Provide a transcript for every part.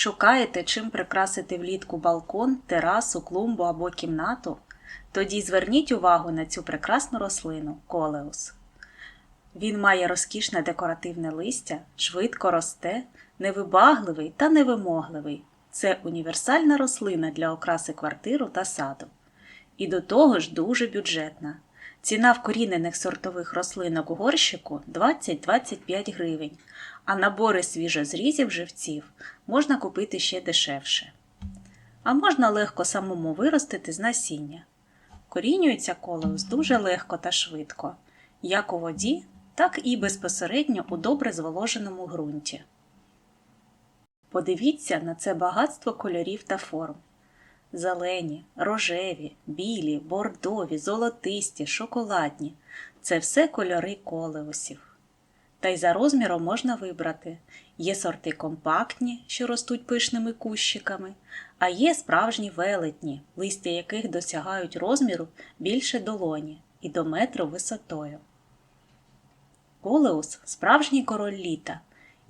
Шукаєте, чим прикрасити влітку балкон, терасу, клумбу або кімнату? Тоді зверніть увагу на цю прекрасну рослину колеус. Він має розкішне декоративне листя, швидко росте, невибагливий та невимогливий. Це універсальна рослина для окраси квартиру та саду. І до того ж дуже бюджетна. Ціна вкорінених сортових рослинок у горщику 20-25 гривень, а набори свіжозрізів живців можна купити ще дешевше. А можна легко самому виростити з насіння. Корінюється колеус дуже легко та швидко, як у воді, так і безпосередньо у добре зволоженому ґрунті. Подивіться на це багатство кольорів та форм. Зелені, рожеві, білі, бордові, золотисті, шоколадні це все кольори колеусів. Та й за розміром можна вибрати. Є сорти компактні, що ростуть пишними кущиками, а є справжні велетні, листя яких досягають розміру більше долоні і до метру висотою. Колеус справжній король літа,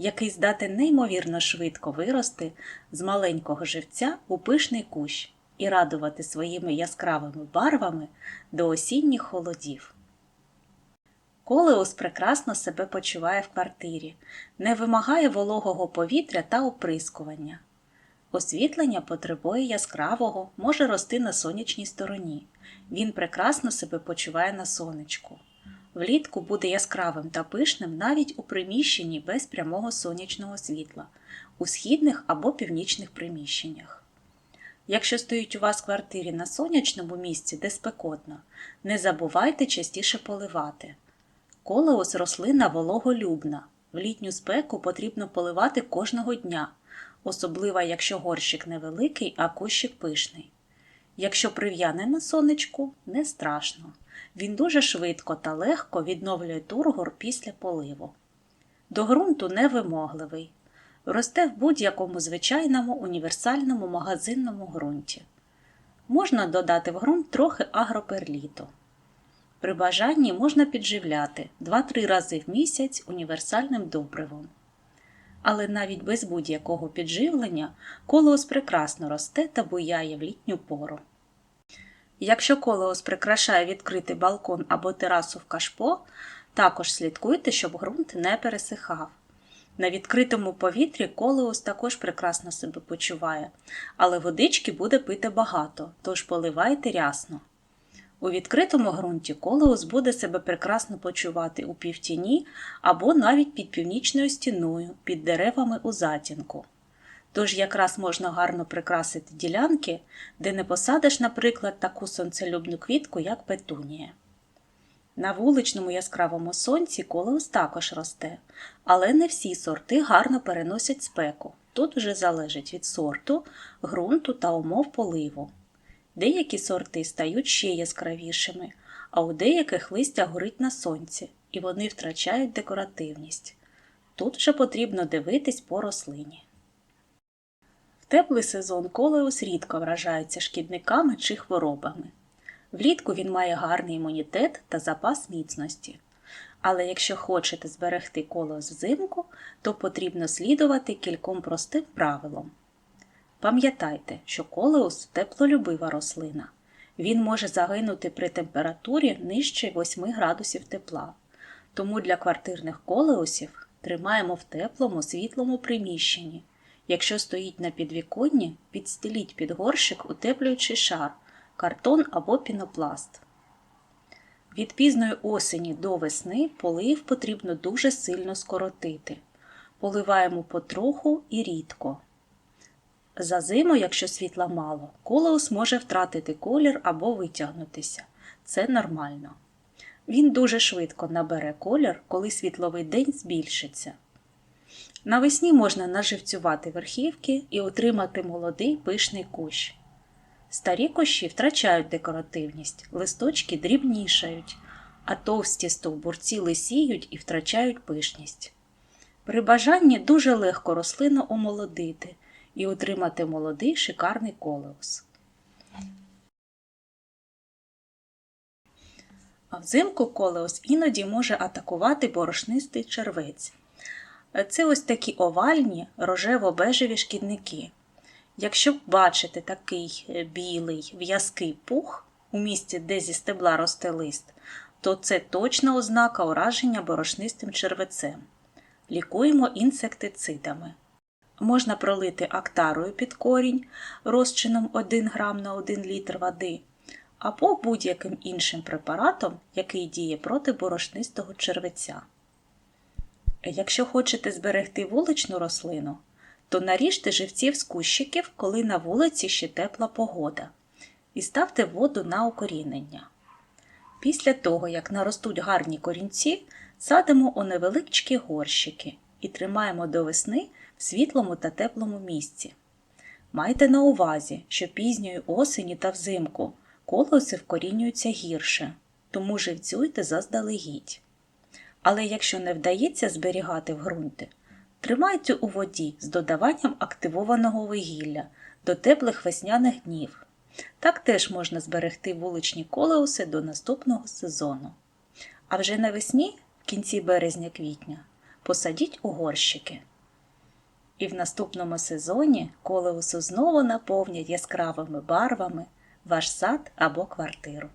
який здатен неймовірно швидко вирости з маленького живця у пишний кущ і радувати своїми яскравими барвами до осінніх холодів. Колеус прекрасно себе почуває в квартирі, не вимагає вологого повітря та оприскування. Освітлення потребує яскравого, може рости на сонячній стороні. Він прекрасно себе почуває на сонечку. Влітку буде яскравим та пишним навіть у приміщенні без прямого сонячного світла, у східних або північних приміщеннях. Якщо стоїть у вас в квартирі на сонячному місці, де спекотно, не забувайте частіше поливати. Колеус рослина вологолюбна. В літню спеку потрібно поливати кожного дня, особливо якщо горщик невеликий, а кущик пишний. Якщо прив'яне на сонечку, не страшно. Він дуже швидко та легко відновлює тургор після поливу. До ґрунту невимогливий. Росте в будь-якому звичайному універсальному магазинному ґрунті. Можна додати в ґрунт трохи агроперліту. При бажанні можна підживляти 2-3 рази в місяць універсальним добривом. Але навіть без будь-якого підживлення колеус прекрасно росте та буяє в літню пору. Якщо колеус прикрашає відкритий балкон або терасу в кашпо, також слідкуйте, щоб ґрунт не пересихав. На відкритому повітрі колеус також прекрасно себе почуває, але водички буде пити багато, тож поливайте рясно. У відкритому ґрунті колеус буде себе прекрасно почувати у півтіні або навіть під північною стіною, під деревами у затінку. Тож якраз можна гарно прикрасити ділянки, де не посадиш, наприклад, таку сонцелюбну квітку, як петунія. На вуличному яскравому сонці колеус також росте, але не всі сорти гарно переносять спеку. Тут вже залежить від сорту, ґрунту та умов поливу. Деякі сорти стають ще яскравішими, а у деяких листя горить на сонці, і вони втрачають декоративність. Тут вже потрібно дивитись по рослині. Теплий сезон колеус рідко вражається шкідниками чи хворобами. Влітку він має гарний імунітет та запас міцності. Але якщо хочете зберегти колеус взимку, то потрібно слідувати кільком простим правилам. Пам'ятайте, що колеус теплолюбива рослина. Він може загинути при температурі нижче 8 градусів тепла. Тому для квартирних колеусів тримаємо в теплому світлому приміщенні. Якщо стоїть на підвіконні, підстеліть під горщик утеплюючий шар, картон або пінопласт. Від пізної осені до весни полив потрібно дуже сильно скоротити. Поливаємо потроху і рідко. За зиму, якщо світла мало, колеус може втратити колір або витягнутися. Це нормально. Він дуже швидко набере колір, коли світловий день збільшиться. Навесні можна наживцювати верхівки і отримати молодий пишний кущ. Старі кущі втрачають декоративність, листочки дрібнішають, а товсті стовбурці лисіють і втрачають пишність. При бажанні дуже легко рослину омолодити і отримати молодий шикарний колеус. А взимку колеус іноді може атакувати борошнистий червець. Це ось такі овальні рожево-бежеві шкідники. Якщо бачите такий е, білий в'язкий пух у місці, де зі стебла росте лист, то це точна ознака ураження борошнистим червецем. Лікуємо інсектицидами. Можна пролити актарою під корінь розчином 1 грам на 1 літр води, або будь-яким іншим препаратом, який діє проти борошнистого червеця. Якщо хочете зберегти вуличну рослину, то наріжте живців з кущиків, коли на вулиці ще тепла погода, і ставте воду на укорінення. Після того, як наростуть гарні корінці, садимо у невеличкі горщики і тримаємо до весни в світлому та теплому місці. Майте на увазі, що пізньої осені та взимку колоси вкорінюються гірше, тому живцюйте заздалегідь. Але якщо не вдається зберігати в ґрунті, тримайте у воді з додаванням активованого вугілля до теплих весняних днів. Так теж можна зберегти вуличні колеуси до наступного сезону. А вже навесні, в кінці березня-квітня, посадіть у горщики. І в наступному сезоні колеусу знову наповнять яскравими барвами ваш сад або квартиру.